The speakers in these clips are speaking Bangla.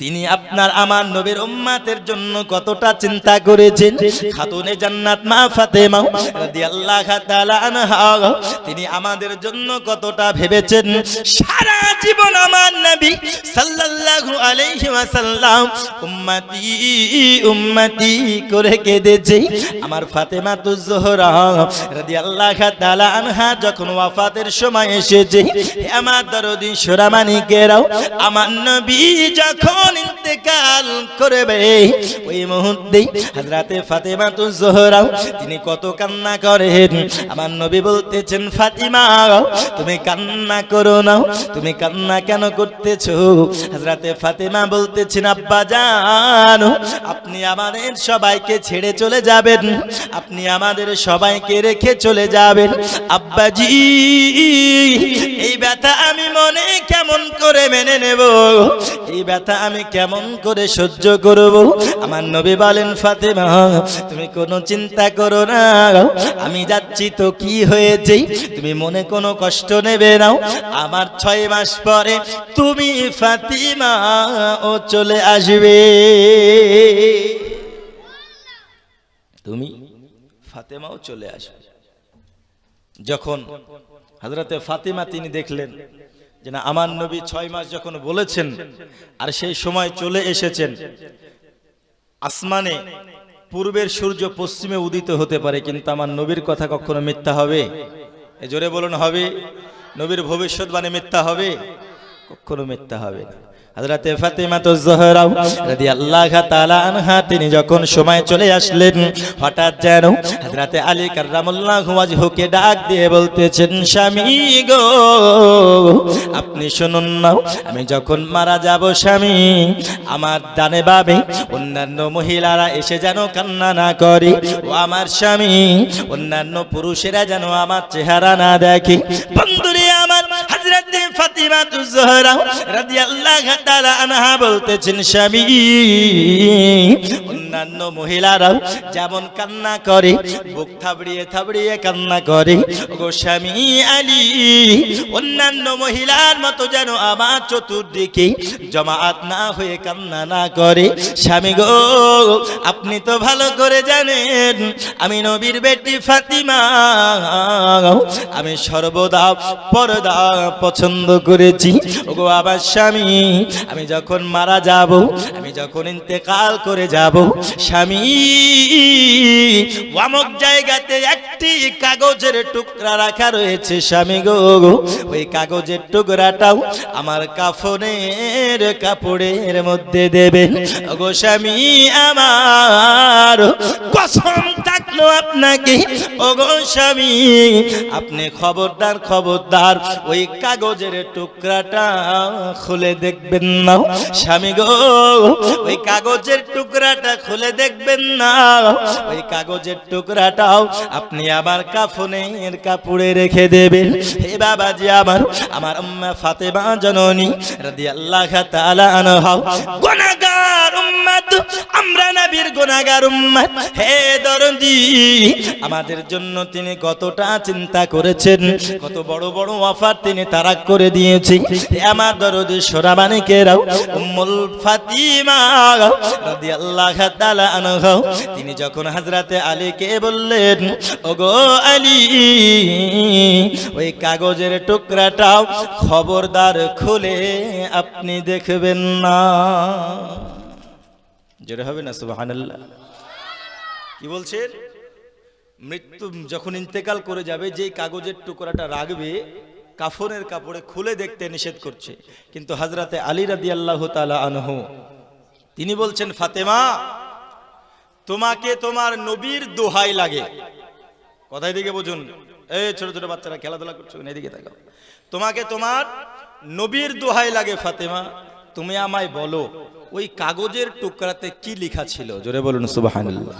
তিনি আপনার আমার নবীর উম্মাতের জন্য কতটা চিন্তা করেছেন? খাতুনে জান্নাত মা ফাতেমা রাদিয়াল্লাহু তাআলা আনহা তিনি আমাদের জন্য কতটা ভেবেছেন? সারা জীবন আমার নবী সাল্লাল্লাহু আলাইহি ওয়াসাল্লাম উম্মতি উম্মতি করে কেঁদেছে। আমার ফাতেমা তু জোহরা রাদিয়াল্লাহু তাআলা আনহা যখন ওয়াফাতের সময় এসেছে, হে আমার দরদি সোরামানিকেরাও আমার নবী যখন ইন্তেকাল করবে, ওই মুহূর্তেই হযরতে ফাতেমা তু জোহরা তিনি কত কান্না করেন। আমার নবী বলতেছেন, ফাতিমা, তুমি কান্না করো না, তুমি কান্না কেন করতেছো? হাজরাতে ফাতেমা বলতেছেন, আব্বা জানো, আপনি আমাদের সবাইকে ছেড়ে চলে যাবেন, আপনি আমাদের সবাইকে রেখে চলে যাবেন। আব্বাজি এই ব্যথা আমি মনে কেমন করে মেনে নেব? এই ব্যথা আমি কেমন করে সহ্য করব? আমার নবী বলেন, ফাতেমা, তুমি কোনো চিন্তা করো না। আমি যাচ্ছি তো কি হয়েছে? তুমি মনে কোনো কষ্ট নেবে নাও আমার ছয় মাস পরে তুমি ফাতিমা ও চলে আসবে। তুমি ফাতেমাও চলে আসবে। যখন হজরতে ফাতিমা তিনি দেখলেন যে না, আমার নবী ছয় মাস যখন বলেছেন, আর সেই সময় চলে এসেছেন, আসমানে, পূর্বের সূর্য পশ্চিমে উদিত হতে পারে, কিন্তু আমার নবীর কথা কখনো মিথ্যা হবে? এ জোরে বলুন, হবে? নবীর ভবিষ্যৎবাণী মিথ্যা হবে? কখনো মিথ্যা হবে না। হযরতে ফাতিমা তো জোহরা রাদিয়াল্লাহু তাআলা আনহা, তিনি যখন সময় চলে আসলেন, হঠাৎ যেন হযরতে আলী কাররামাল্লাহু হুকে ডাক দিয়ে বলতেছেন, স্বামী গো, আপনি শুনুন না, আমি যখন মারা যাব স্বামী, আমার ডানে বামে অন্যান্য মহিলারা এসে যেন কান্না না করে, ও আমার স্বামী, অন্যান্য পুরুষেরা যেন আমার চেহারা না দেখে, বন্ধুরে আমার ফাতিমা জোহরা তাআলা আনহা বলতেছেন অন্যান্য মহিলারাও যেমন কান্না করে, বুক থাবড়িয়ে থাবড়িয়ে কান্না করে আলী, অন্যান্য মহিলার মতো যেন আমার চতুর্দিকে জমাআত না হয়ে কান্না না করে, স্বামী গো, আপনি তো ভালো করে জানেন, আমি নবীর বেটি ফাতিমা, আমি সর্বদা পর্দা পছন্দ করেছি। ওগো আবার স্বামী, আমি যখন মারা যাব, আমি যখন ইন্তেকাল করে যাব, স্বামী, অমুক জায়গাতে একটি কাগজের টুকরা রাখা রয়েছে স্বামী গো ওই কাগজের টুকরাটাও আমার কাফনের কাপড়ের মধ্যে দেবেন গো স্বামী, আমার কসম থাকল আপনাকে। ও গো স্বামী, আপনি খবরদার খবরদার ওই কাগজের টুকরাটা খুলে দেখবেন না। স্বামী গো, ওই কাগজের টুকরাটা খুলে দেখবেন না। ওই কাগজের টুকরাটাও আপনি আমার কাফনের কাপড়ে রেখে দেবেন। হে বাবাজি আমার আমার আম্মা ফাতেমা জননী রাদিয়াল্লাহু তাআলা আনহা, গুনাহগার উম্মত আমরা নবীর গুনাহগার উম্মত। হে দরদি আমাদের জন্য তিনি কতটা চিন্তা করেছেন, কত বড় বড় অফার তিনি তারাক করে দিয়েছে আমার দরদি সোরাবানিকেরাও উম্মুল ফাতিমা রাদিয়াল্লাহু তাআলা আনহা, তিনি যখন হযরতে আলীকে বললেন, ওগো আলী, ওই কাগজের টুকরাটাও খবরদার খুলে আপনি দেখবেন না। যেটা হবে না, সুবহানাল্লাহ। কি বলছেন? মৃত্যু যখন ইন্তেকাল করে যাবে, যেই কাগজের টুকরাটা রাখবে, কাফনের কাপড়ে খুলে দেখতে নিষেধ করছে। কিন্তু হাজরাতে আলী রাদি আল্লাহ আনহু, তিনি বলছেন, ফাতেমা, তোমাকে তোমার নবীর দোহাই লাগে। কথাই দিকে বুঝুন। এই ছোট ছোট বাচ্চারা খেলাধুলা করছ এদিকে থাকো তোমাকে তোমার নবীর দোহাই লাগে, ফাতেমা। তুমি আমায় বলো ওই কাগজের টুকরাতে কি লেখা ছিল? জোরে বলুন, সুবহানাল্লাহ।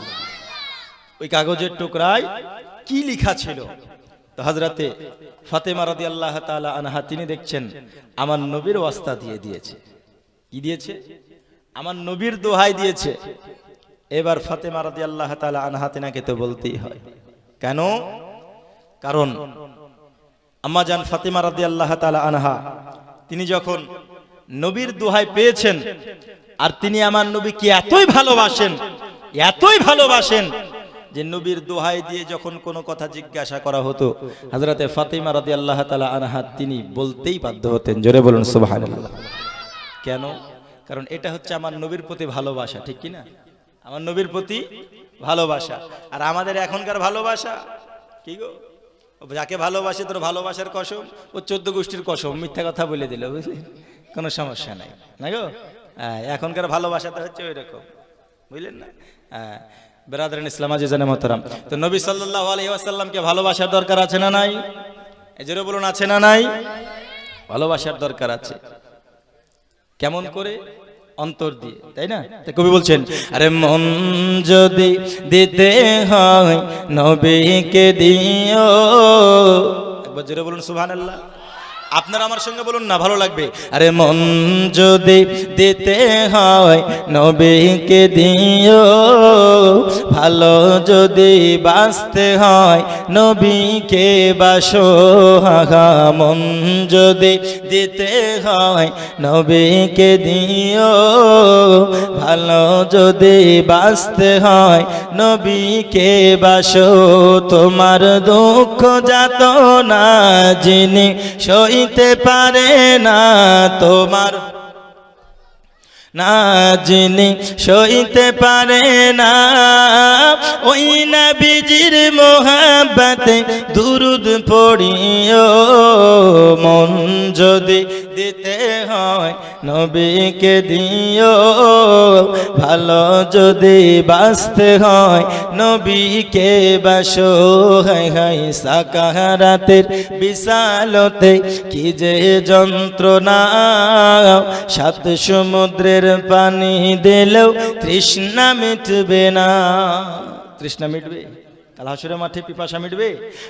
ওই কাগজের টুকরায় কি লেখা ছিল? তো হজরতে ফাতেমা রাদি আল্লাহ তালা আনহা, তিনি দেখছেন, আমার নবীর ওয়াস্তা দিয়ে দিয়েছে। কি দিয়েছে? আমার নবীর দোহাই দিয়েছে। এবার ফাতেমা রাদি আল্লাহ তালা আনহা তেনাকে তো বলতেই হয়। কেন? কারণ আম্মা জান ফাতেমা রাদি আল্লাহ তালা আনহা, তিনি যখন নবীর দোহাই পেয়েছেন। আর তিনি আমার নবীকে এতই ভালোবাসেন এতই ভালোবাসেন যে নবীর দোহাই দিয়ে যখন কোনো কথা জিজ্ঞাসা করা হতো হজরতে ফাতিমা রাদি আল্লাহ তালা আনহা তিনি বলতেই বাধ্য হতেন, জোরে বলুন, সুবহানাল্লাহ। কেন? কারণ এটা হচ্ছে আমার নবীর প্রতি ভালোবাসা, ঠিক কি না আমার নবীর প্রতি ভালোবাসা। আর আমাদের এখনকার ভালোবাসা, কি গো? যাকে ভালোবাসে তোর ভালোবাসার কসম, ও চোদ্দ গোষ্ঠীর কসম, মিথ্যা কথা বলে দিল, বুঝলি? কোনো সমস্যা নাই। না গো? হ্যাঁ, এখনকার ভালোবাসাটা হচ্ছে ওই রকম বুঝলেন না? হ্যাঁ ইসলাম আজিজানে মহতারাম। তো নবী সাল্লাল্লাহু আলাইহি ওয়াসাল্লামকে ভালোবাসার দরকার আছে না নাই? এই জোরে বলুন আছে না নাই? ভালোবাসার দরকার আছে। কেমন করে? অন্তর দিয়ে তাই না? কবি বলছেন আরে মন যদি দিতে হয় নবীকে দিও। একবার জোরে বলুন আপনারা আমার সঙ্গে বলুন না, ভালো লাগবে? আরে মন যদি দিতে হয় নবীকে দিও, ভালো যদি বাঁচতে হয় নবীকে বাসো, হাহা, মন যদি দিতে হয় নবীকে দিও, ভালো যদি বাঁচতে হয় নবীকে বাসো, তোমার দুঃখ যাত না যিনি সইতে পারে না তোমার। না যিনি সইতে পারে না। ওই না বিজির মোহাব্বতে দুরুদ পড়িও মন যদি দিতে হয়, নবীকে দিও। ভালো যদি বাঁচতে হয়, নবীকে বাসো। হাই হাই সাকাহারাতের বিশালতে কি যে যন্ত্রণা। সাত সমুদ্রের পানি দিলেও তৃষ্ণা মিটবে না। তৃষ্ণা মিটবে? কাল হাসুরের মাঠে পিপাসা মিটবে?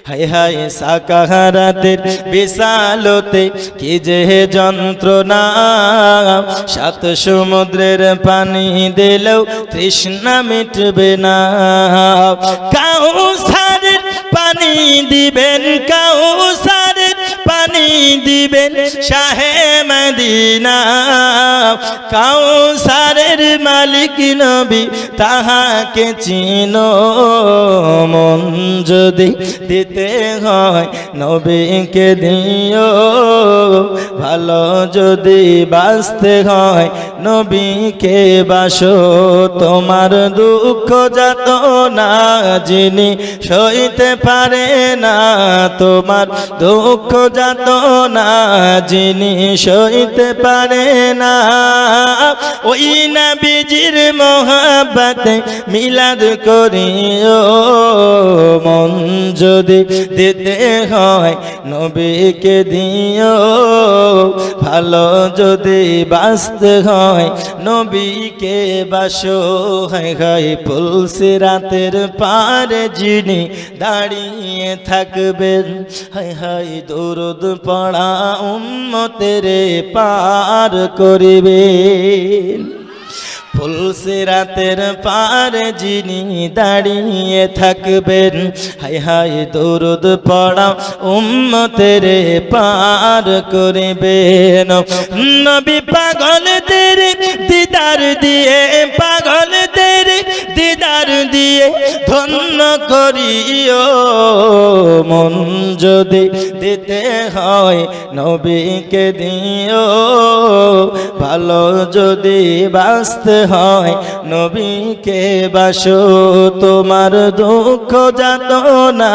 হায় হায় সাকাহারাতের বিশালতে কি যে যন্ত্রণা। সাত সমুদ্রের পানি দিলেও তৃষ্ণা মিটবে না। কাউ সারের পানি দিবেন কাউ সারের পানি দিবেন শাহে মদিনা। কাউ সারের মালিক নবী তাহাকে চিনো মন যদি দিতে হয় নবীকে দিও। ভালো যদি বাঁচতে হয় নবীকে বাসো। তোমার দুঃখ যাত না যিনি সইতে পারে না, তোমার দুঃখ যাত না, যিনি সইতে পারে না। ওই না বিজির মোহাব্বতে মিলাদ করিও, মন যদি দিতে হয় নবীকে দিও। ভালো যদি বাঁচতে হয় নবীকে বাসো, হয় হাই পুলসি রাতের পারে যিনি দাঁড়িয়ে থাকবেন হাই হাই দরুদ পড়া উম্মতেরে পার করিবেন। ফুলসে রাতের পার যিনি দাঁড়িয়ে থাকবেন হাই হাই দরুদ পড়া উম্মতেরে পার করিবেন। নবী পাগল পাগলদের দিদার দিয়ে পাগল পাগলদের দিদার দিয়ে ধন্য করিও। মন যদি দিতে হয় নবীকে দিও, ভালো যদি বাঁচতে হয় নবীকে বাসো, তোমার দুঃখ যাত না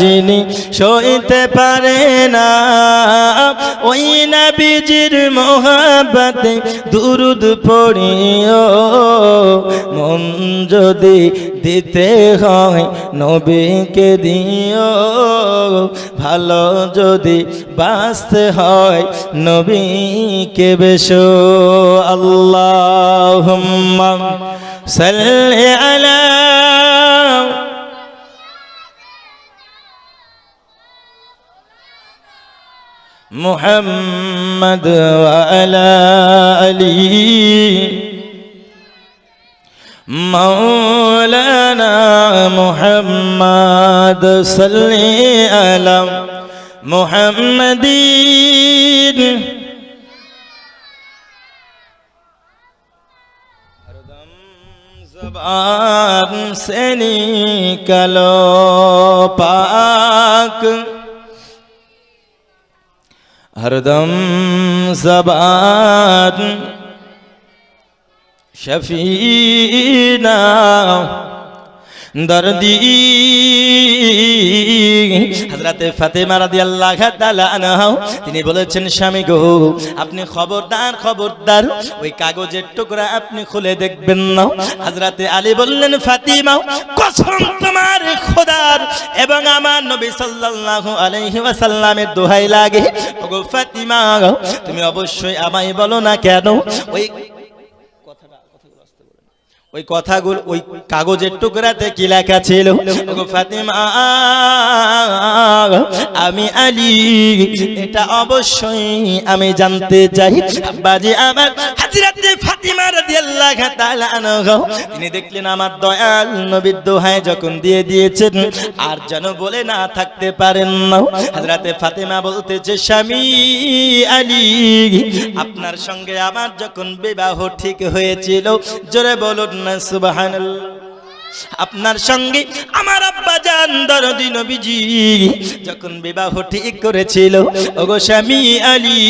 যিনি সইতে পারে না। ওই না বিজির মোহাব্বতে দুরুদ পড়িও, মন যদি দিতে হয় নবীকে দিও ভালো যদি বাঁচতে হয় নবীকে বেশো আল্লাহ সাল্লি আলা محمد وعلى آله مولانا محمد صلي على محمد. زبان سے نکلو پاک. ہر دم زبان শফিনা দর্দি তিনি বলেছেন, স্বামী গো, আপনি খবরদার খবরদার, ওই কাগজের টুকরা আপনি খুলে দেখবেন না। হাজরাতে আলী বললেন ফাতিমাও কসম তোমার খোদার এবং আমার নবী সাল্লাল্লাহু আলাইহি ওয়াসাল্লামের দোহাই লাগে। ওগো ফাতিমা, তুমি অবশ্যই আমায় বলো না কেন? ওই ওই কথাগুলো, ওই কাগজের টুকরাতে কি লেখা ছিল? আমি আলী, এটা অবশ্যই আমি জানতে চাই। বাজি আমার ফাতিমা তিনি দেখলেন আমার যখন দিয়ে দিয়েছেন, আর যেন বলে না থাকতে পারেন না। হাজরাতে ফাতিমা বলতেছে স্বামী আলী, আপনার সঙ্গে আমার যখন বিবাহ ঠিক হয়েছিল, জোরে বলুন না সুবহানাল্লাহ আপনার সঙ্গে আমার আব্বা জান দরদি নবীজি। যখন বিবাহ ঠিক করেছিল, ওগো স্বামী আলী,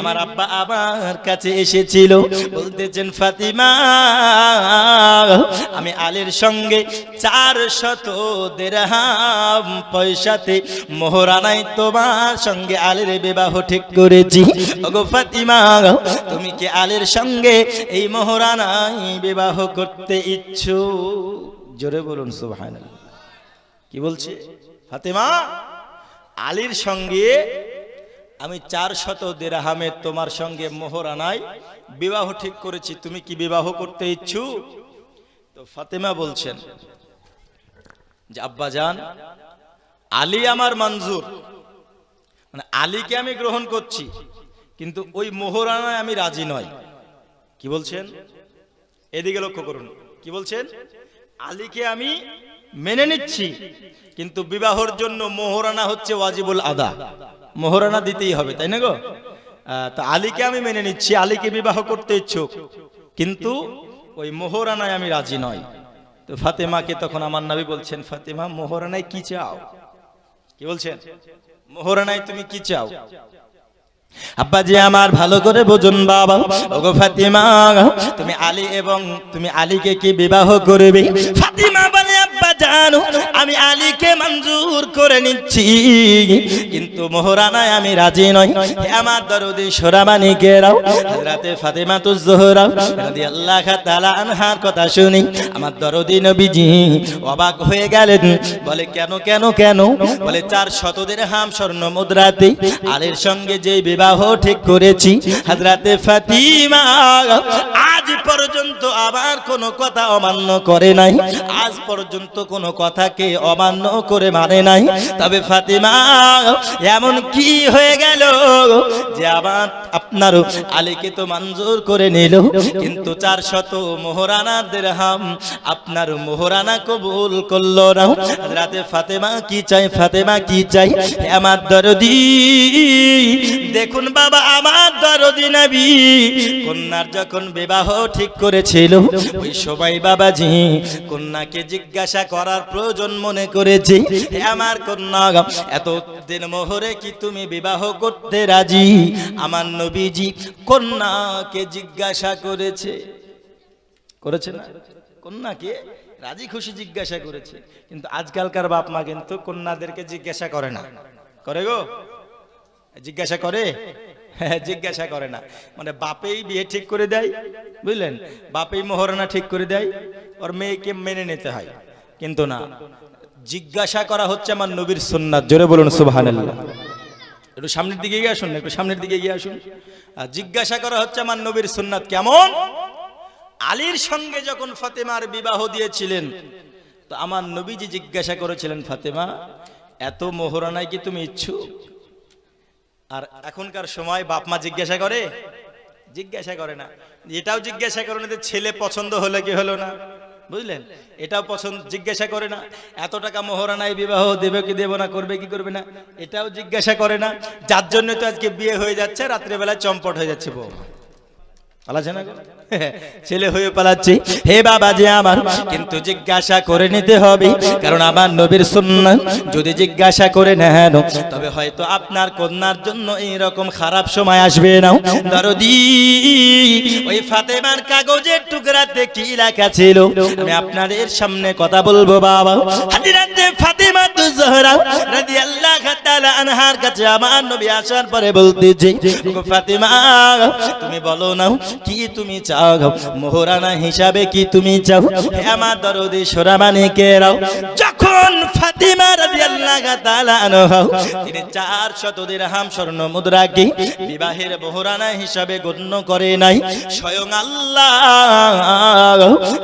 আমার আব্বা আমার কাছে এসেছিল, বলতেছেন, ফাতিমা, আমি আলীর সঙ্গে চার শত দেড়হাম পয়সাতে মোহরানাই তোমার সঙ্গে আলীর বিবাহ ঠিক করেছি। ওগো ফাতিমা, তুমি কি আলীর সঙ্গে এই মোহরানাই বিবাহ করতে ইচ্ছুক? জোরে বলুন সুবহান কি বলছে? ফাতেমা, আলীর সঙ্গে আমি চার শত দেরাহামে তোমার সঙ্গে মোহর আনাই বিবাহ ঠিক করেছি, তুমি কি বিবাহ করতে ইচ্ছুক তো ফাতেমা বলছেন যে, আব্বা জান, আলী আমার মঞ্জুর। মানে আলীকে আমি গ্রহণ করছি, কিন্তু ওই মোহরানায় আমি রাজি নয় কি বলছেন? এদিকে লক্ষ্য করুন। কি বলছেন? আলীকে আমি মেনে নিচ্ছি, কিন্তু বিবাহর জন্য মোহরানা হচ্ছে ওয়াজিবুল আদা। মোহরানা দিতেই হবে, তাই না গো? তা আলীকে আমি মেনে নিচ্ছি, আলীকে বিবাহ করতে ইচ্ছুক, কিন্তু ওই মোহরানায় আমি রাজি নই। তো ফাতেমাকে তখন আমার নবী বলছেন, ফাতেমা, মোহরানায় কি চাও? কি বলছেন? মোহরানায় তুমি কি চাও? আব্বাজি, আমার ভালো করে বুঝুন বাবা। ওগো ফাতিমা, তুমি আলী এবং তুমি আলীকে কি বিবাহ করবে? ফাতিমা আমি আলীকে মঞ্জুর করে নিচ্ছি। কিন্তু মোহরানায় আমি রাজি নই। আমার দরদি সোরাবানি কেরাও হযরতে ফাতিমা তুজ জোহরা রাদিয়াল্লাহু তাআলা আনহার কথা শুনি। আমার দরদি নবীজি অবাক হয়ে গেলেন, বলে, কেন কেন কেন? বলে, চার শতদের হাম স্বর্ণ মুদ্রাতে আলীর সঙ্গে যে বিবাহ ঠিক করেছি। হাজরাতে ফাতিমা, আজ পর্যন্ত আবার কোনো কথা অমান্য করে নাই। আজ পর্যন্ত কোনো কথাকে অমান্য করে মানে নাই। তবে ফাতিমা, এমন কি হয়ে গেল যে আবার আপনার আলীকে তো মঞ্জুর করে নিল, কিন্তু চার শত মোহরানার দেরহাম আপনার মোহরানা কবুল করল না। রাতে ফাতেমা কি চাই ফাতেমা কি চাই আমার দরদি দেখুন বাবা আমার দরদি নবী। কন্যার যখন বিবাহ ঠিক করেছিল, ওই সবাই বাবাজি, কন্যাকে জিজ্ঞাসা করার প্রয়োজন মনে করেছে। আমার কন্যা, এত দিন মোহরে কি তুমি বিবাহ করতে রাজি? আমার নবীজি কন্যাকে জিজ্ঞাসা করেছে। করেছে না? কন্যাকে রাজি খুশি জিজ্ঞাসা করেছে। কিন্তু আজকালকার বাপ মা কিন্তু কন্যাদেরকে জিজ্ঞাসা করে না। করে গো? জিজ্ঞাসা করে? হ্যাঁ জিজ্ঞাসা করে না। মানে বাপেই বিয়ে ঠিক করে দেয়, বুঝলেন? বাপেই মোহরানা ঠিক করে দেয়, ওর মেয়েকে মেনে নিতে হয়। কিন্তু না, জিজ্ঞাসা করা হচ্ছে আমার নবীর সুন্নাত। জোরে বলুন, সুবহানাল্লাহ। একটু সামনের দিকে গিয়ে আসুন, একটু সামনের দিকে গিয়ে আসুন। আর জিজ্ঞাসা করা হচ্ছে আমার নবীর সুন্নাত কেমন? আলীর সঙ্গে যখন ফাতেমার বিবাহ দিয়েছিলেন, তো আমার নবীজি জিজ্ঞাসা করেছিলেন, ফাতেমা, এত মোহরানায় কি তুমি ইচ্ছুক? আর এখনকার সময় বাপ মা জিজ্ঞাসা করে? জিজ্ঞাসা করে না। এটাও জিজ্ঞাসা করে না যে ছেলে পছন্দ হলে কি হলো না। বুঝলেন? এটাও পছন্দ, জিজ্ঞাসা করে না। এত টাকা মোহরানায় বিবাহ দেবে কি দেব না, করবে কি করবে না, এটাও জিজ্ঞাসা করে না। যার জন্য তো আজকে বিয়ে হয়ে যাচ্ছে, রাত্রেবেলায় চম্পট হয়ে যাচ্ছে বউ। ছেলে হয়ে পালাচ্ছে। হে বাবা যে আমার, কিন্তু জিজ্ঞাসা করে নিতে হবে। কারণ আমার নবীর সুন্নাত যদি জিজ্ঞাসা করে নেন, তবে হয়তো আপনার কন্যার জন্য এই রকম খারাপ সময় আসবে না। দরদি, ওই ফাতেমার কাগজের টুকরাতে কি লেখা ছিল? আমি আপনাদের সামনে কথা বলব, বাবা। ফাতেমা তু জহরা রাদিয়াল্লাহু তাআলা আনহার কাছে আমার নবী আসার পরে বলতেছে ফাতেমা, তুমি বলো না, কি তুমি চাও? মোহরানা হিসাবে কি তুমি চাও? হে আমার দরদি সোরামানি কে রাও যখন ফাতিমা রাদিয়াল্লাহু তাআলা আনহা। তিনি 400 দিরহাম স্বর্ণ মুদ্রাকে বিবাহের মোহরানা হিসাবে গণ্য করে নাই। স্বয়ং আল্লাহ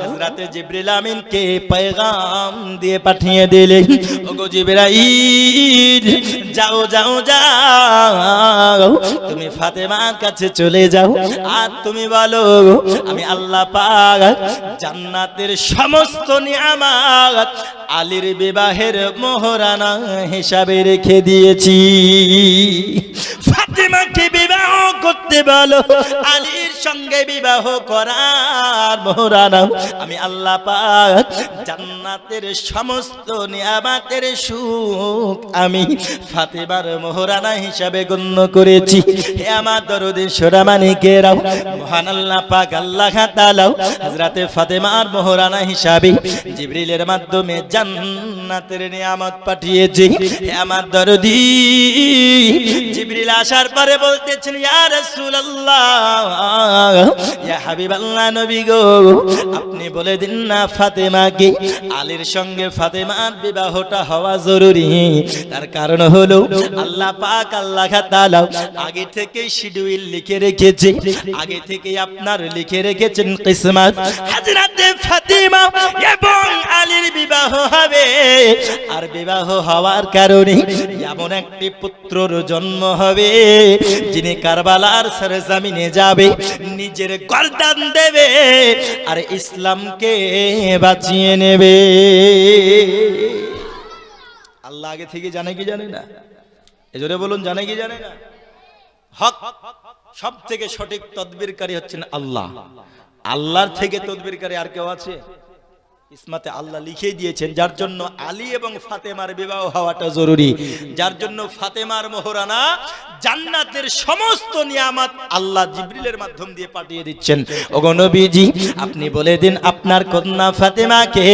হযরতে জিবরিল আমিনকে পয়গাম দিয়ে পাঠিয়ে দিলেন। ওগো জিবরাইল, যাও যাও যাও। তুমি ফাতেমার কাছে চলে যাও। আর তুমি বলো, আমি আল্লাহ পাক জান্নাতের সমস্ত নিয়ামত, আলীর বিবাহের মোহরানা হিসাবে রেখে দিয়েছি। ফাতেমাকে বিবাহ করতে বলো। আলীর সঙ্গে বিবাহ করার মোহরানা আমি আল্লাহ পাক জান্নাতের সমস্ত নিয়ামতের সুখ আমি ফাতেমার মোহরানা হিসাবে গণ্য করেছি। হে আমার দরদে সোরামানিকেরাও মহান আল্লাহ পাক আল্লাহ তাআলাও, হযরতে ফাতেমার মোহরানা হিসাবে জিবরিলের মাধ্যমে জান্নাতের নিয়ামত পাঠিয়েছে। হে আমার দরদি, জিবরিল আসার পরে গো, আপনি বলে দিন না ফাতেমাকে আলীর সঙ্গে ফাতেমার বিবাহটা হওয়া জরুরি। তার কারণ হলো, আল্লাহ পাক, আল্লাহ তাআলা আগে থেকে শিডিউল লিখে রেখেছে। আগে থেকে আপনার লিখে রেখেছেন কিসমত। হযরতে ফাতিমা এবং আলীর বিবাহ হবে। আর বিবাহ হওয়ার কারণে এমন একটি পুত্রর জন্ম হবে, যিনি কারবালার সরজমিনে যাবে, নিজের গর্দান দেবে আর ইসলামকে বাঁচিয়ে নেবে। আল্লাহ আগে থেকে জানে কি জানে না? এজরে বলুন, জানে কি জানে না? হক সব থেকে সঠিক তদবিরকারী হচ্ছেন আল্লাহ। আল্লাহর থেকে তদবিরকারী আর কেউ আছে? ইসমাতে আল্লাহ লিখে দিয়েছেন, যার জন্য আলী এবং ফাতেমার বিবাহ হওয়াটা জরুরি। যার জন্য ফাতেমার মোহরানা জান্নাতের সমস্ত নিয়ামত আল্লাহ জিবরিলের মাধ্যম দিয়ে পাঠিয়ে দিচ্ছেন। নবীজি, আপনি বলে দিন, আপনার কন্যা ফাতেমাকে,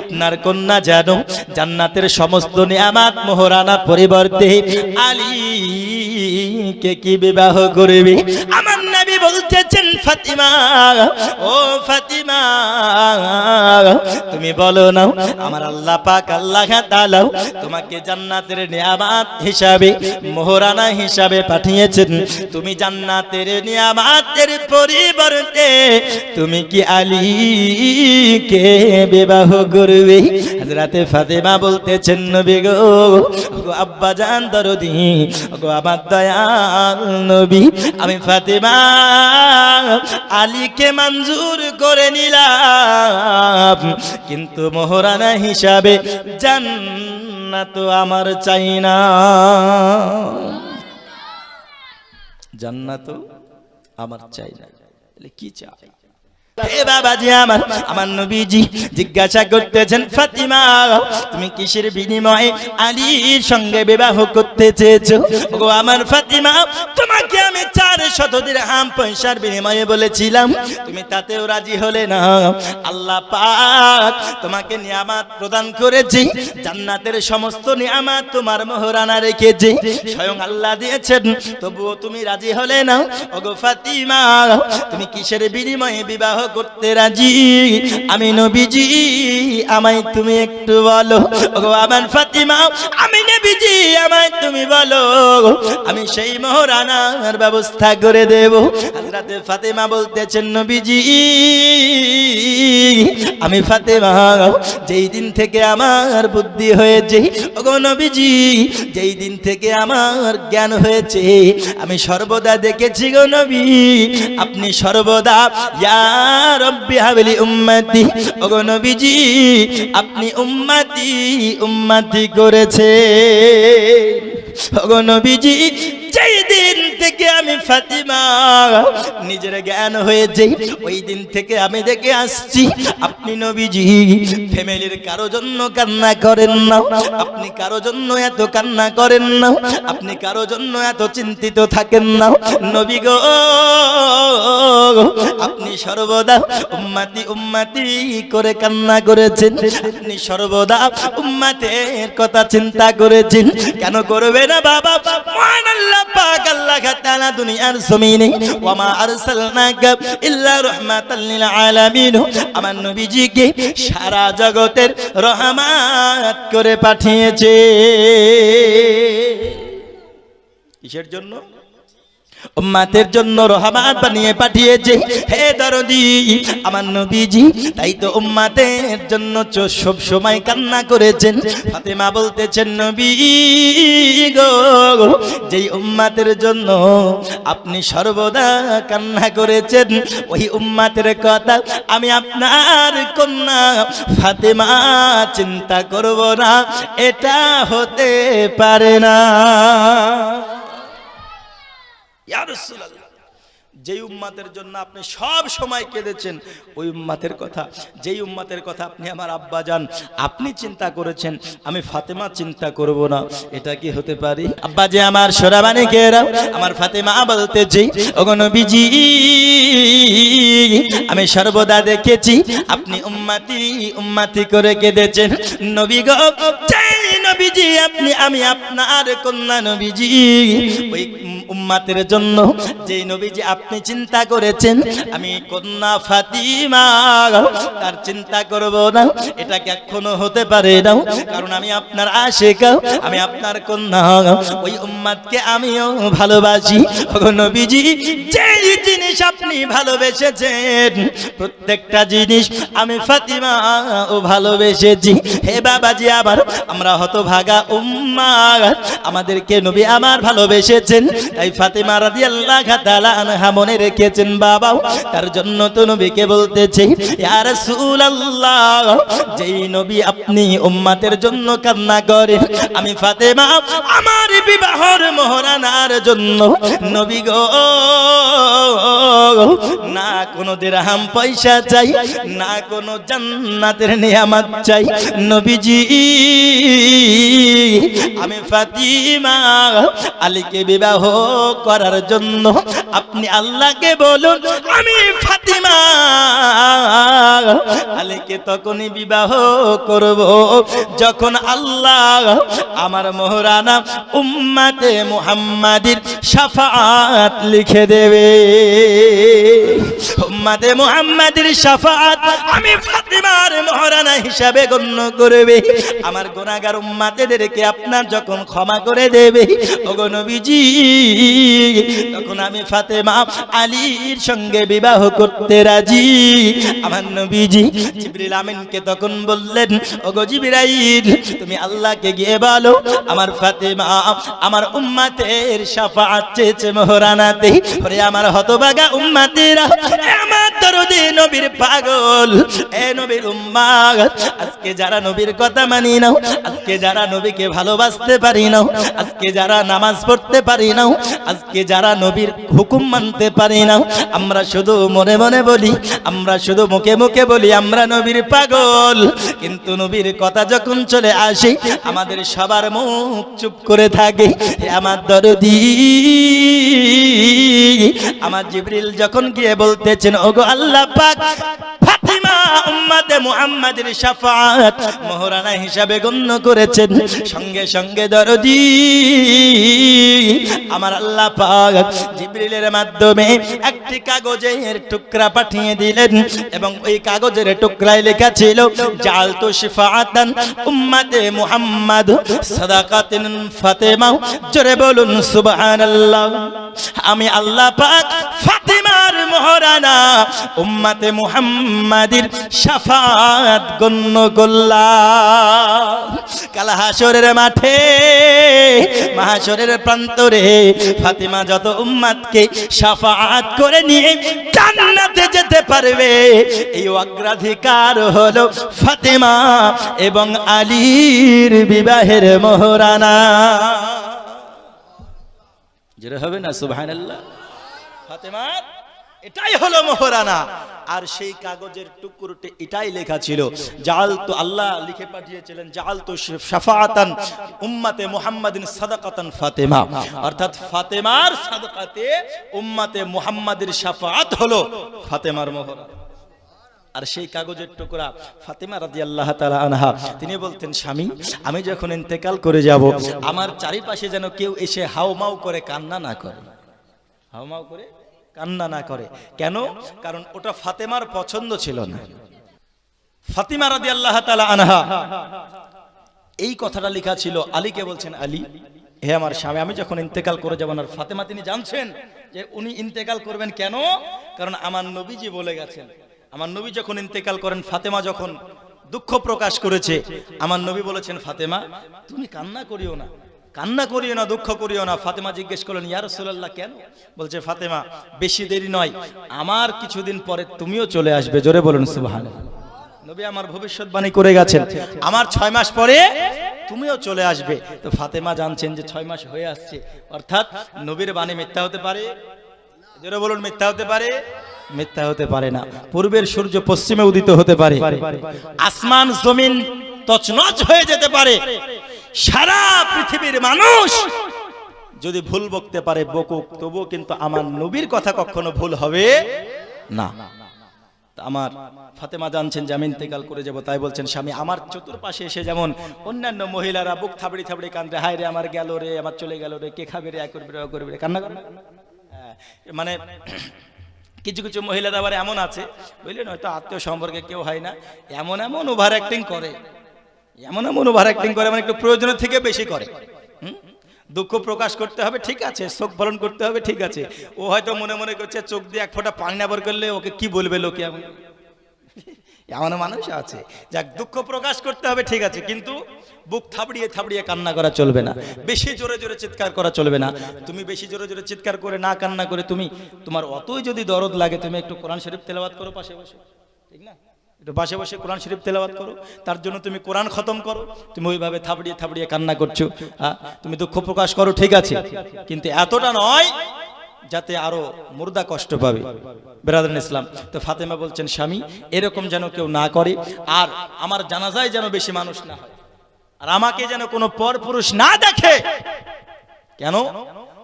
আপনার কন্যা যেন জান্নাতের সমস্ত নিয়ামত, মোহরানা পরিবর্তে আলীকে কি বিবাহ করবে? আমার নবী বলতেছেন ফাতিমা, ও ফাতিমা, তুমি বলো না আমার আল্লাহ পাক আল্লাহ তাআলা তোমাকে জান্নাতের নিয়ামত হিসাবে, মোহরানা হিসাবে পাঠিয়েছেন। তুমি জান্নাতের নিয়ামতের পরিবর্তে তুমি কি আলীকে বিবাহ করবে? হযরতে ফাতেমা বলতেছেন, নবী গো আব্বা জান দরদি, গো আমার দয়াল নবী, আমি ফাতেমা আলীকে মঞ্জুর করে নিলাম। কিন্তু মোহরানা হিসাবে জান্নাত আমার চাই না। জান্নাত আমার চাই না। তাহলে কি চাই? হে বাবাজি আমার আমার নবীজি জিজ্ঞাসা করতেছেন, ফাতিমা, তুমি কিসের বিনিময়ে আলীর সঙ্গে বিবাহ করতে চেয়েছো? গো আমার ফাতিমা, তোমাকে আমি চার শত দিরহাম পয়সার বিনিময়ে বলেছিলাম, তুমি তাতেও রাজি হলে না। আল্লাহ পাক তোমাকে নিয়ামত প্রদান করেছি, জান্নাতের সমস্ত নিয়ামত তোমার মোহরানা রেখেছে, স্বয়ং আল্লাহ দিয়েছেন, তবুও তুমি রাজি হলে না। ওগো ফাতিমা, তুমি কিসের বিনিময়ে বিবাহ করতে রাজি? আমি নবীজি, আমায় তুমি একটু বলো। ওগো আমার ফাতিমা, আমি নবীজি, আমায় তুমি বলো। আমি সেই মোহরানার ব্যবস্থা করে দেব। হযরতে ফাতেমা বলতেছেন, নবীজি, আমি ফাতেমা, যেই দিন থেকে আমার বুদ্ধি হয়েছে, ওগো নবীজি, যেই দিন থেকে আমার জ্ঞান হয়েছে, আমি সর্বদা দেখেছি গো নবী। আপনি সর্বদা, ইয়া রব্বি হাবলি উম্মতি। ওগো নবীজি আপনি উম্মতি উম্মতি করেছে ওগো নবীজি যেই দিন থেকে আমি ফাতিমা, নিজের জ্ঞান হয়েছে, ওই দিন থেকে আমি দেখে আসছি, আপনি নবীজি, ফ্যামিলির কারও জন্য কান্না করেন না, আপনি কারও জন্য এত কান্না করেন না, আপনি কারও জন্য এত চিন্তিত থাকেন না, নবী গো, আপনি সর্বদা উম্মাতি উম্মাতি করে কান্না করেছেন, আপনি সর্বদা উম্মাতের কথা চিন্তা করেছেন, কেন করবে না বাবা? আল্লাহ পাক আল্লাহ তাআলা দুনিয়ার জমিনে ওয়া আরসালনাকা ইল্লা রাহমাতাল লিল আলামিন। আমার নবীজিকে সারা জগতের রহমত করে পাঠিয়েছে। কিসের জন্য? উম্মাতের জন্য রহমান বানিয়ে পাঠিয়েছে। হে দরদি, আমার নবীজি, তাই তো উম্মাতের জন্য সব সময় কান্না করেছেন। ফাতেমা বলতেছেন, নবী গো, যেই উম্মাতের জন্য আপনি সর্বদা কান্না করেছেন, ওই উম্মাতের কথা আমি আপনার কন্যা ফাতেমা চিন্তা করব না, এটা হতে পারে না। যেই উম্মাতের জন্য আপনি সব সময় কেঁদেছেন, ওই উম্মাতের কথা, যেই উম্মাতের কথা আপনি আমার আব্বা যান, আপনি চিন্তা করেছেন, আমি ফাতেমা চিন্তা করব না। এটা কি হতে পারে? আব্বা যে আমার সোরাবানি কেরা আমার ফাতেমা বলতে যে নবীজি, আমি সর্বদা দেখেছি, আপনি উম্মাতি উম্মাতি করে কেঁদেছেন। নবী গো জয় আপনি, আমি আপনার কন্যা নবীজি। ওই উম্মাতের জন্য যে নবীজি আপনি চিন্তা করেছেন, আমি কন্যা ফাতিমা, তার চিন্তা করব না এটা কখনো হতে পারে না, কারণ আমি আপনার আশেক, আমি আপনার কন্যা। ওই উম্মাদকে আমিও ভালোবাসি। নবীজি যে জিনিস আপনি ভালোবেসেছেন, প্রত্যেকটা জিনিস আমি ফাতিমা ও ভালোবেসেছি। হে বাবাজি, আবার আমরা হতভাগা উম্মা আমাদেরকে নবী আমার ভালোবেসেছেন। তাই ফাতেমা রাদিয়াল্লাহু তাআলা আনহা মনে রেখেছেন বাবা তার জন্য তো নবীকে বলতেছে, ইয়া রাসূলুল্লাহ, যেই নবী আপনি উম্মতের জন্য কান্না করেন, আমি ফাতেমা আমার বিবাহর মহারানার জন্য। নবী গো, না কোনো দিরহাম পয়সা চাই, না কোনো জান্নাতের নিয়ামত চাই। নবীজি আমি ফাতিমা, আলীকে বিবাহ করার জন্য আপনি আল্লাহকে বলুন, আমি ফাতিমা। আলীকে তখনই বিবাহ করব যখন আল্লাহ আমার মোহরানা উম্মাতে মুহাম্মাদির শাফাআত লিখে দেবে। উম্মাতে মুহাম্মাদির শাফাআত আমি ফাতিমার মহারানা হিসাবে গণ্য করবে। আমার গুনাহগার উম্মাতেদেরকে আপনার যখন ক্ষমা করে দেবে, ওগো নবীজি, তখন আমি ফাতেমা আলীর সঙ্গে বিবাহ করতে রাজি। আমার নবীজি জিবরিল আমিনকে তখন বললেন, ওগো জিবরাইল, তুমি আল্লাহকে গিয়ে বলো, আমার ফাতেমা আমার উম্মাতের শাফাআত চেয়েছে মহারানাতে। ওরে আমার হতভাগা উম্মাতেরা আমার দরদি নবীর পাগল, এ নবীর উম্মাত আজকে যারা নবীর কথা মানি নাও, আজকে যারা নবীকে ভালোবাসতে পারি নাও আজকে যারা নামাজ পড়তে পারি নাও আজকে যারা নবীর হুকুম মানতে পারি নাও আমরা শুধু মনে মনে বলি, আমরা শুধু মুখে মুখে বলি, আমরা নবীর পাগল। কিন্তু নবীর কথা যখন চলে আসে, আমাদের সবার মুখ চুপ করে থাকে আমার দরদি। আমার জিবরিল যখন গিয়ে বলতেছেন, ওগো আল্লাহ পাক ফাতিমা মুহাম্মাদের মহারানা হিসাবে গণ্য করেছেন। সঙ্গে সঙ্গে দরদি আমার আল্লাহ পাক মাধ্যমে একটি কাগজের টুকরা পাঠিয়ে দিলেন এবং ওই কাগজের টুকরায় লেখা ছিল শিফাআতান উম্মাতে মুহাম্মাদ সাদাকাতিন ফাতেমা জোরে বলুন সুবহানাল্লাহ। আমি আল্লাহ পাক ফাতিমার মহারানা, উম্মাতে মুহাম্মাদির শাফাত গণ্য করলাম কালা মাঠে, মাহাসরের প্রান্তরে ফাতিমা যত উম্মাদকে শাফাত করে নিয়ে জান্নাতে যেতে পারবে। এই অগ্রাধিকার হলো ফাতিমা এবং আলীর বিবাহের মহারানা। যেটা হবে না, সুবহানাল্লাহ? ফাতেমার এটাই হলো মোহরানা। আর সেই কাগজের টুকরোতে এটাই লেখা ছিল জাল তো আল্লাহ লিখে পাঠিয়েছিলেন জাল তো শাফাআতান উম্মাতে মুহাম্মাদিন সাদাকাতান ফাতেমা। অর্থাৎ ফাতেমার সাদাকাতে উম্মাতে মুহাম্মাদের শাফাআত হলো ফাতেমার মোহরানা। আর সেই কাগজের টুকরা ফাতেমা রাদি আল্লাহ আনহা, তিনি বলতেন, স্বামী, আমি যখন ইন্তেকাল করে যাব, আমার চারিপাশে যেন কেউ এসে হাউমাউ করে কান্না না করে। হাউমাউ করে কান্না না করে। কেন? কারণ ওটা ফাতেমার পছন্দ ছিল না। ফাতিমা রাদি আল্লাহ আনহা, এই কথাটা লেখা ছিল আলীকে বলছেন আলী, হে আমার স্বামী, আমি যখন ইন্তেকাল করে যাব আর ফাতেমা তিনি জানছেন যে উনি ইন্তেকাল করবেন কেন? কারণ আমার নবীজি বলে গেছেন, আমার নবী যখন ইন্তেকাল করেন, ফাতেমা যখন দুঃখ প্রকাশ করেছে, আমার নবী বলেছেন, ফাতেমা, তুমি কান্না করিও না। কান্না করিও না, দুঃখ করিও না। ফাতেমা জিজ্ঞেস করলেন, ইয়া রাসূলুল্লাহ, কেন? বলছে, ফাতেমা, বেশি দেরি নয়। আমার কিছুদিন পরে তুমিও চলে আসবে। জোরে বলুন, সুবহানাল্লাহ। নবী আমার ভবিষ্যৎবাণী করে গেছেন। আমার ছয় মাস পরে তুমিও চলে আসবে। তো ফাতেমা জানছেন যে ছয় মাস হয়ে আসছে। অর্থাৎ নবীর বাণী মিথ্যা হতে পারে? জোরে বলুন, মিথ্যা হতে পারে? মিথ্যা হতে পারে না। পূর্বের সূর্য পশ্চিমে উদিত হতে পারে। আসমান, জমিন তছনছ হয়ে যেতে পারে। সারা পৃথিবীর মানুষ যদি ভুল বকতে পারে বকুক তবুও কিন্তু আমার নবীর কথা কখনো ভুল হবে না আমার ফাতেমা জানছেন যে আমি ইন্তেকাল করে যাব তাই বলছেন স্বামী আমার চতুর্পাশে এসে যেমন অন্যান্য মহিলারা বুক থাবড়ি থাবড়ি কান্দে হায় রে আমার গেল রে আমার চলে গেল রে কে খাবে রে করবে রে করবে রে কান্না করে না? হ্যাঁ, মানে কিছু কিছু মহিলারা আবার এমন আছে বুঝলেন হয়তো আত্মীয় সম্পর্কে কেউ হয় না এমন এমন ওভার অ্যাক্টিং করে এমন এমন ওভার অ্যাক্টিং করে মানে একটু প্রয়োজনের থেকে বেশি করে। দুঃখ প্রকাশ করতে হবে, ঠিক আছে। চোখ বরণ করতে হবে, ঠিক আছে। ও হয়তো মনে মনে করছে, চোখ দিয়ে এক ফোঁটা পানি না করলে ওকে কি বলবে লোকে? আমি এমন মানুষ আছে। যাক, দুঃখ প্রকাশ করতে হবে, ঠিক আছে। কিন্তু বুক থাবড়িয়ে থাবড়িয়ে কান্না করা চলবে না। বেশি জোরে জোরে চিৎকার করা চলবে না। তুমি বেশি জোরে জোরে চিৎকার করে না কান্না করে তুমি, তোমার অতই যদি দরদ লাগে, তুমি একটু কোরআন শরীফ তেলাওয়াত করো, পাশে বসে। একটু পাশে বসে কোরআন শরীফ তেলাওয়াত করো। তার জন্য তুমি কোরআন খতম করো। তুমি ওইভাবে থাবড়িয়ে থাবড়িয়ে কান্না করছ। হ্যাঁ তুমি দুঃখ প্রকাশ করো, ঠিক আছে। কিন্তু এতটা নয় যাতে আরও মুর্দা কষ্ট পাবে। বেরাদান ইসলাম, তো ফাতেমা বলছেন, স্বামী, এরকম যেন কেউ না করে, আর আমার জানাজায় যেন বেশি মানুষ না হয়। আর আমাকে যেন কোনো পর পুরুষ না দেখে। কেন?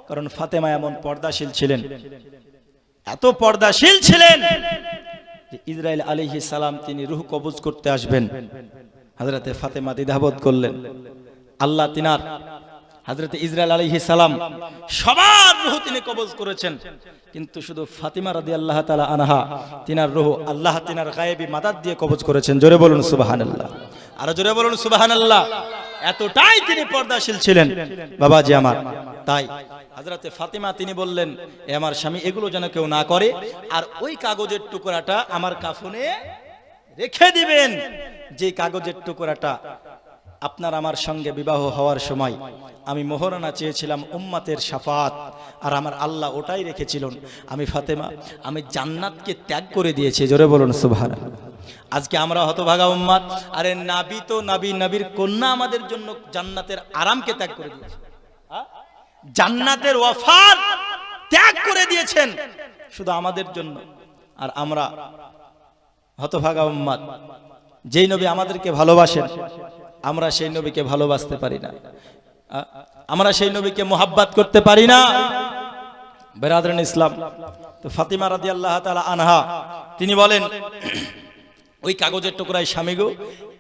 কারণ ফাতেমা এমন পর্দাশীল ছিলেন। এত পর্দাশীল ছিলেন যে ইসরায়েল আলিহি সালাম তিনি রুহ কবজ করতে আসবেন। হাজরাতে ফাতেমা দ্বিধাবোধ করলেন। আল্লাহ তিনার হাজরতে ইসরায়েল আলাইহি সালাম সবার রুহ তিনি কবজ করেছেন। কিন্তু শুধু ফাতিমা রাদি আল্লাহ তালা আনহা, তিনার রুহ আল্লাহ তিনার গায়েবী মাদার দিয়ে কবজ করেছেন। জোরে বলুন সুবাহান আল্লাহ আরও জোরে বলুন সুবাহান আল্লাহ এতটাই তিনি পর্দাশীল ছিলেন। বাবাজি আমার, তাই। হাজরাতে ফাতিমা তিনি বললেন, এ আমার স্বামী, এগুলো যেন কেউ না করে, আর ওই কাগজের টুকরাটা আমার কাফনে রেখে দিবেন। যে কাগজের টুকরাটা আপনার আমার সঙ্গে বিবাহ হওয়ার সময় আমি মোহরানা চেয়েছিলাম উম্মাতের সাফাত, আর আমার আল্লাহ ওটাই রেখেছিলেন। আমি ফাতেমা, আমি জান্নাতকে ত্যাগ করে দিয়েছি, জোরে বলুন সুভান আজকে আমরা হতভাগা উম্মাত আরে নাবি তো নাবি, নাবির কন্যা আমাদের জন্য জান্নাতের আরামকে ত্যাগ করে দিয়েছে। হ্যাঁ? জান্নাতের ওয়াফার ত্যাগ করে দিয়েছেন শুধু আমাদের জন্য। আর আমরা হতভাগা উম্মাদ। যেই নবী আমাদেরকে ভালোবাসেন, আমরা সেই নবীকে ভালোবাসতে পারি না। আমরা সেই নবীকে মোহাব্বাত করতে পারি না। বেরাদরান ইসলাম, তো ফাতিমা রাদি আল্লাহ আনহা, তিনি বলেন ওই কাগজের টুকরায় স্বামী গো,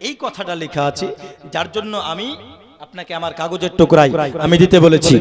এই কথাটা লেখা আছে, যার জন্য আমি আপনাকে আমার কাগজের টুকরায় আমি দিতে বলেছি।